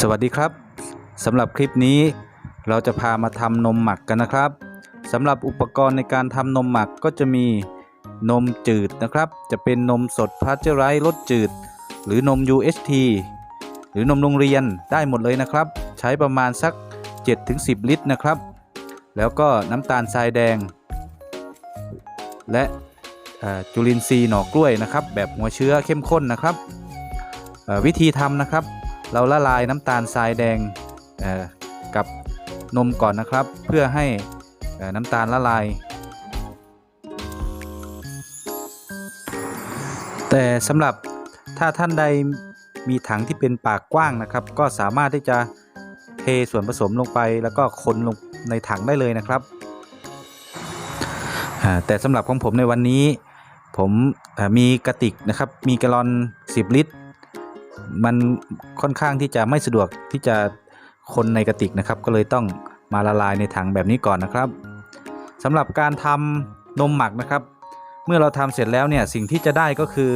สวัสดีครับสำหรับคลิปนี้เราจะพามาทำนมหมักกันนะครับสำหรับอุปกรณ์ในการทำนมหมักก็จะมีนมจืดนะครับ จะเป็นนมสดพาสเจอไรส์รสจืด หรือนม UHT หรือนมโรงเรียนได้หมดเลยนะครับ ใช้ประมาณสัก 7-10 ลิตรนะครับ แล้วก็น้ำตาลทรายแดง และ จุลินทรีย์หน่อกล้วยนะครับ แบบหัวเชื้อเข้มข้นนะครับ วิธีทำนะครับ เราละลายน้ำตาลทรายแดงกับนมก่อนนะครับ เพื่อให้น้ำตาลละลาย แต่สำหรับถ้าท่านใดมีถังที่เป็นปากกว้างนะครับ ก็สามารถที่จะเทส่วนผสมลงไปแล้วก็คนลงในถังได้เลยนะครับแต่สำหรับของผมในวันนี้ ผมมีกระติกนะครับ มีกลลอน 10 ลิตร มันค่อนข้างที่จะไม่สะดวกที่จะคนในกระติกนะครับ ก็เลยต้องมาละลายในถังแบบนี้ก่อนนะครับสำหรับการทำนมหมักนะครับ เมื่อเราทำเสร็จแล้วเนี่ยสิ่งที่จะได้ก็คือ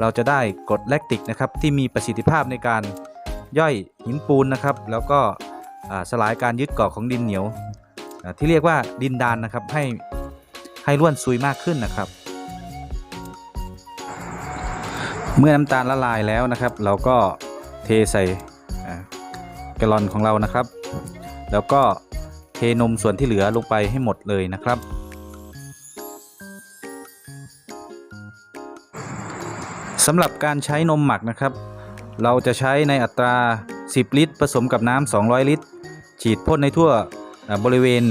เราจะได้กรดแลคติกนะครับที่มีประสิทธิภาพในการย่อยหินปูนนะครับ แล้วก็สลายการยึดเกาะของดินเหนียว ที่เรียกว่าดินดานนะครับให้ให้ร่วนซุยมากขึ้นนะครับ เมื่อน้ำตาลละลายแล้วนะครับ เราก็เทใส่แกลอนของเรานะครับ แล้วก็เทนมส่วนที่เหลือลงไปให้หมดเลยนะครับ สำหรับการใช้นมหมักนะครับ เราจะใช้ในอัตรา 10 ลิตร ผสมกับน้ำ200 ลิตร ฉีดพ่นในทั่วบริเวณ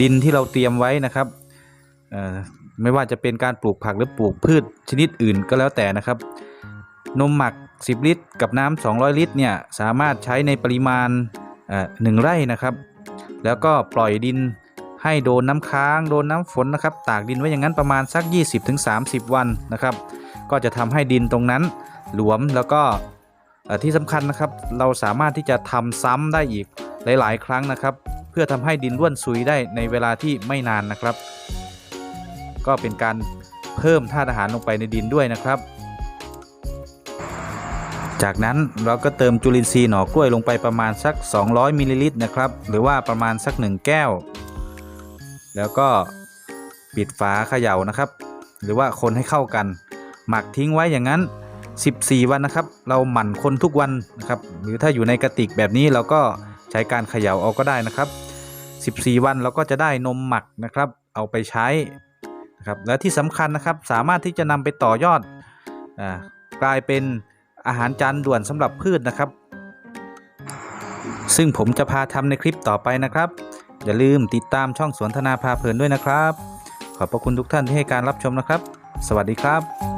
ดินที่เราเตรียมไว้นะครับ ไม่ว่าจะเป็นการปลูกผักหรือปลูกพืชชนิดอื่นก็แล้วแต่นะครับ นมหมัก 10 ลิตร กับน้ำ200 ลิตรเนี่ยสามารถใช้ในปริมาณหนึ่งไร่นะครับ แล้วก็ปล่อยดินให้โดนน้ำค้าง โดนน้ำฝนนะครับ ตากดินไว้อย่างนั้นประมาณสัก 20-30 วันนะครับ ก็จะทำให้ดินตรงนั้นหลวมแล้วก็ที่สำคัญนะครับ เราสามารถที่จะทำซ้ำได้อีกหลาย ๆ ครั้งนะครับ เพื่อทำให้ดินร่วนซุยได้ในเวลาที่ไม่นานนะครับ ก็เป็นการเพิ่มธาตุอาหารลงไปในดินด้วยนะครับ จากนั้นเราก็เติมจุลินทรีย์หน่อกล้วยลงไปประมาณสัก 200มิลลิลิตรนะครับ หรือว่าประมาณสัก 1 แก้ว แล้วก็ปิดฝาเขย่านะครับ หรือว่าคนให้เข้ากัน หมักทิ้งไว้อย่างนั้น 14 วันนะครับ เราหมั่นคนทุกวันนะครับ หรือถ้าอยู่ในกระติกแบบนี้เราก็ใช้การเขย่าเอาก็ได้นะครับ 14 วันเราก็จะได้นมหมักนะครับ เอาไปใช้ นะครับและที่สำคัญนะครับสามารถที่จะนำไปต่อยอดอกลายเป็นอาหารจานด่วนสำหรับพืชนะครับ ซึ่งผมจะพาทำในคลิปต่อไปนะครับ อย่าลืมติดตามช่องสวนธนาพาเพลินด้วยนะครับ ขอบพระคุณทุกท่านที่ให้การรับชมนะครับ สวัสดีครับ